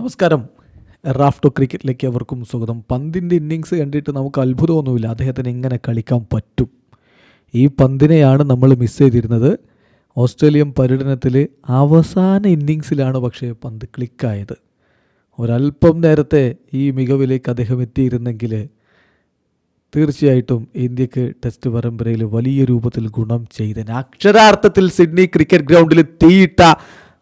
നമസ്കാരം. റാഫ്റ്റോ ക്രിക്കറ്റിലേക്ക് അവർക്കും സ്വാഗതം. പന്തിന്റെ ഇന്നിങ്സ് കണ്ടിട്ട് നമുക്ക് അത്ഭുതമൊന്നുമില്ല. അദ്ദേഹത്തിന് എങ്ങനെ കളിക്കാൻ പറ്റും? ഈ പന്തിനെയാണ് നമ്മൾ മിസ് ചെയ്തിരുന്നത്. ഓസ്ട്രേലിയൻ പര്യടനത്തിൽ അവസാന ഇന്നിങ്സിലാണ് പക്ഷേ പന്ത് ക്ലിക്കായത്. ഒരല്പം നേരത്തെ ഈ മികവിലേക്ക് അദ്ദേഹം എത്തിയിരുന്നെങ്കിൽ തീർച്ചയായിട്ടും ഇന്ത്യയ്ക്ക് ടെസ്റ്റ് പരമ്പരയിൽ വലിയ രൂപത്തിൽ ഗുണം ചെയ്തതിന് അക്ഷരാർത്ഥത്തിൽ സിഡ്നി ക്രിക്കറ്റ് ഗ്രൗണ്ടിൽ തീയിട്ട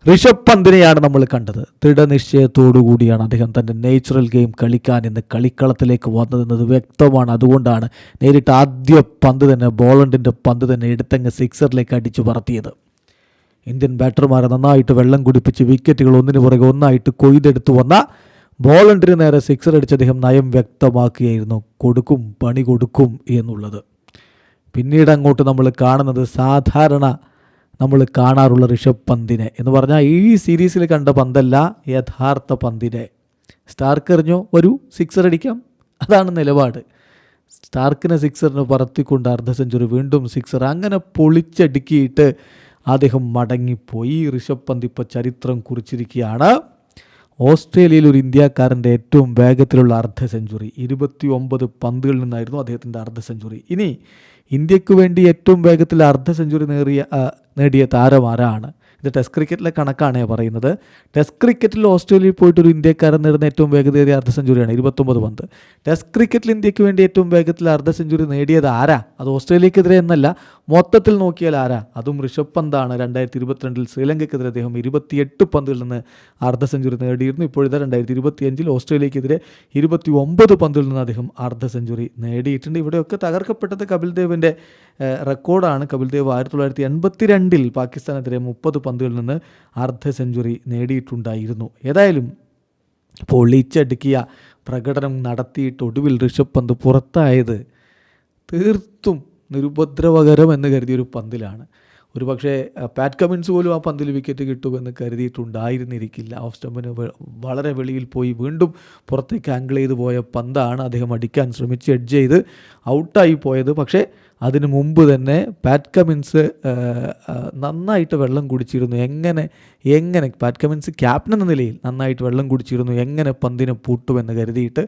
ഋഷഭ് പന്തിനെയാണ് നമ്മൾ കണ്ടത്. ദൃഢനിശ്ചയത്തോടു കൂടിയാണ് അദ്ദേഹം തന്റെ നേച്ചുറൽ ഗെയിം കളിക്കാൻ ഇന്ന് കളിക്കളത്തിലേക്ക് വന്നതെന്നത് വ്യക്തമാണ്. അതുകൊണ്ടാണ് നേരിട്ട് ആദ്യ പന്ത് തന്നെ ബോളണ്ടിന്റെ പന്ത് തന്നെ എടുത്തങ്ങ് സിക്സറിലേക്ക് അടിച്ചു പറത്തിയത്. ഇന്ത്യൻ ബാറ്റർമാരെ നന്നായിട്ട് വെള്ളം കുടിപ്പിച്ച് വിക്കറ്റുകൾ ഒന്നിനു പുറകെ ഒന്നായിട്ട് കൊയ്തെടുത്തു വന്ന ബോളണ്ടിന് നേരെ സിക്സർ അടിച്ച് അദ്ദേഹം നയം വ്യക്തമാക്കുകയായിരുന്നു. കൊടുക്കും പണി കൊടുക്കും എന്നുള്ളത്. പിന്നീട് അങ്ങോട്ട് നമ്മൾ കാണുന്നത് സാധാരണ നമ്മൾ കാണാറുള്ള ഋഷഭ് പന്തിനെ എന്ന് പറഞ്ഞാൽ ഈ സീരീസിൽ കണ്ട പന്തല്ല യഥാർത്ഥ പന്തിനെ. സ്റ്റാർക്ക് എറിഞ്ഞോ ഒരു സിക്സർ അടിക്കാം. അതാണ് നിലപാട്. സ്റ്റാർക്കിനെ സിക്സറിന് പറത്തിക്കൊണ്ട് അർദ്ധ സെഞ്ചുറി വീണ്ടും സിക്സർ അങ്ങനെ പൊളിച്ചടുക്കിയിട്ട് അദ്ദേഹം മടങ്ങിപ്പോയി. ഋഷഭ് പന്ത് ഇപ്പോൾ ചരിത്രം കുറിച്ചിരിക്കുകയാണ്. ഓസ്ട്രേലിയയിൽ ഒരു ഇന്ത്യക്കാരന്റെ ഏറ്റവും വേഗത്തിലുള്ള അർദ്ധ സെഞ്ചുറി ഇരുപത്തി ഒമ്പത് പന്തുകളിൽ നിന്നായിരുന്നു അദ്ദേഹത്തിന്റെ അർദ്ധ സെഞ്ചുറി. ഇനി ഇന്ത്യയ്ക്ക് വേണ്ടി ഏറ്റവും വേഗത്തിൽ അർദ്ധ സെഞ്ചുറി നേറിയ നേടിയ താരം ആരാണ്? ഇത് ടെസ്റ്റ് ക്രിക്കറ്റിലെ കണക്കാണ് പറയുന്നത്. ടെസ്റ്റ് ക്രിക്കറ്റിൽ ഓസ്ട്രേലിയയിൽ പോയിട്ട് ഒരു ഇന്ത്യക്കാരൻ നേടുന്ന ഏറ്റവും വേഗതയേറിയ അർദ്ധ സെഞ്ചുറിയാണ് ഇരുപത്തൊമ്പത് പന്ത്. ടെസ്റ്റ് ക്രിക്കറ്റിൽ ഇന്ത്യയ്ക്ക് വേണ്ടി ഏറ്റവും വേഗത്തിൽ അർദ്ധ സെഞ്ചുറി നേടിയത് ആരാ? അത് ഓസ്ട്രേലിയക്കെതിരെ എന്നല്ല മൊത്തത്തിൽ നോക്കിയാൽ ആരാ? അതും ഋഷഭ് പന്താണ്. രണ്ടായിരത്തി ഇരുപത്തിരണ്ടിൽ ശ്രീലങ്കയ്ക്കെതിരെ അദ്ദേഹം ഇരുപത്തിയെട്ട് പന്തുകളിൽ നിന്ന് അർദ്ധ സെഞ്ചുറി നേടിയിരുന്നു. ഇപ്പോഴത്തെ രണ്ടായിരത്തി ഇരുപത്തിയഞ്ചിൽ ഓസ്ട്രേലിയക്കെതിരെ ഇരുപത്തി ഒമ്പത് പന്തുകളിൽ നിന്ന് അദ്ദേഹം അർദ്ധ സെഞ്ചുറി നേടിയിട്ടുണ്ട്. ഇവിടെയൊക്കെ തകർക്കപ്പെട്ടത് കപിൽ ദേവിന്റെ റെക്കോർഡാണ് കപിൽ ദേവ് ആയിരത്തി തൊള്ളായിരത്തി എൺപത്തി രണ്ടിൽ പാകിസ്ഥാനെതിരെ മുപ്പത് പന്തുകളിൽ നിന്ന് അർദ്ധ സെഞ്ചുറി നേടിയിട്ടുണ്ടായിരുന്നു. ഏതായാലും പൊളിച്ചടുക്കിയ പ്രകടനം നടത്തിയിട്ട് ഒടുവിൽ ഋഷഭ് പന്ത് പുറത്തായത് തീർത്തും നിരുപദ്രവകരം എന്ന് കരുതിയൊരു പന്തിലാണ്. ഒരു പക്ഷേ പാറ്റ് കമിൻസ് പോലും ആ പന്തിൽ വിക്കറ്റ് കിട്ടുമെന്ന് കരുതിയിട്ടുണ്ടായിരുന്നിരിക്കില്ല. ഓഫ് സ്റ്റമ്പിന് വളരെ വെളിയിൽ പോയി വീണ്ടും പുറത്തേക്ക് ആംഗിൾ ചെയ്ത് പോയ പന്താണ് അദ്ദേഹം അടിക്കാൻ ശ്രമിച്ച് എഡ്ജ് ചെയ്ത് ഔട്ടായി പോയത്. പക്ഷേ അതിന് മുമ്പ് തന്നെ പാറ്റ് കമിൻസ് നന്നായിട്ട് വെള്ളം കുടിച്ചിരുന്നു. എങ്ങനെ എങ്ങനെ പാറ്റ് കമിൻസ് ക്യാപ്റ്റൻ എന്ന നിലയിൽ നന്നായിട്ട് വെള്ളം കുടിച്ചിരുന്നു. എങ്ങനെ പന്തിനെ പൂട്ടുമെന്ന് കരുതിയിട്ട്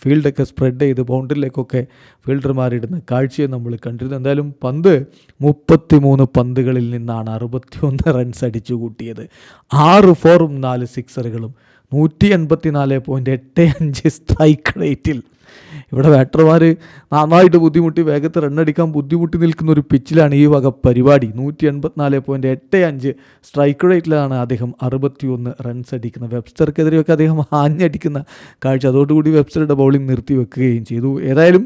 ഫീൽഡൊക്കെ സ്പ്രെഡ് ചെയ്ത് ബൗണ്ടറിയിലേക്കൊക്കെ ഫീൽഡർമാരിടുന്ന കാഴ്ചയെ നമ്മൾ കണ്ടിരുന്നു. എന്തായാലും പന്ത് മുപ്പത്തി മൂന്ന് പന്തുകളിൽ നിന്നാണ് അറുപത്തിയൊന്ന് റൺസ് അടിച്ചു കൂട്ടിയത് ആറ് ഫോറും നാല് സിക്സറുകളും നൂറ്റി എൺപത്തി നാല് പോയിന്റ് എട്ട് അഞ്ച് സ്ട്രൈക്ക് റേറ്റിൽ ഇവിടെ ബാറ്റർമാർ നന്നായിട്ട് ബുദ്ധിമുട്ടി വേഗത്തിൽ റണ്ണടിക്കാൻ ബുദ്ധിമുട്ടി നിൽക്കുന്ന ഒരു പിച്ചിലാണ് ഈ വക പരിപാടി. നൂറ്റി എൺപത്തിനാല് പോയിന്റ് എട്ട് അഞ്ച് സ്ട്രൈക്ക് റേറ്റിലാണ് അദ്ദേഹം അറുപത്തിയൊന്ന് റൺസ് അടിക്കുന്നത്. വെബ്സ്റ്റർക്കെതിരെയൊക്കെ അദ്ദേഹം ആഞ്ഞടിക്കുന്ന കാഴ്ച. അതോടുകൂടി വെബ്സ്റ്ററുടെ ബൗളിംഗ് നിർത്തി വെക്കുകയും ചെയ്തു. ഏതായാലും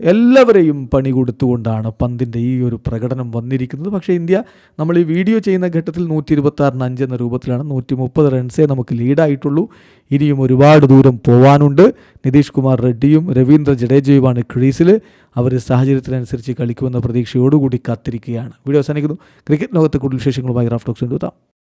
എല്ലാവരെയും പണി കൊടുത്തുകൊണ്ടാണ് പന്തിന്റെ ഈ ഒരു പ്രകടനം വന്നിരിക്കുന്നത്. പക്ഷേ ഇന്ത്യ നമ്മൾ ഈ വീഡിയോ ചെയ്യുന്ന ഘട്ടത്തിൽ നൂറ്റി ഇരുപത്തി ആറിന് അഞ്ച് എന്ന രൂപത്തിലാണ് നൂറ്റി മുപ്പത് റൺസേ നമുക്ക് ലീഡായിട്ടുള്ളൂ. ഇനിയും ഒരുപാട് ദൂരം പോവാനുണ്ട്. നിതീഷ് കുമാർ റെഡ്ഡിയും രവീന്ദ്ര ജഡേജയുമാണ് ക്രീസിൽ അവർ സാഹചര്യത്തിനനുസരിച്ച് കളിക്കുമെന്ന പ്രതീക്ഷയോടുകൂടി കാത്തിരിക്കുകയാണ്. വീഡിയോ അവസാനിക്കുന്നു. ക്രിക്കറ്റ് ലോകത്തെ കൂടുതൽ വിശേഷങ്ങളുമായി റാഫ്റ്റോക്സ് കൊണ്ടുവരാം.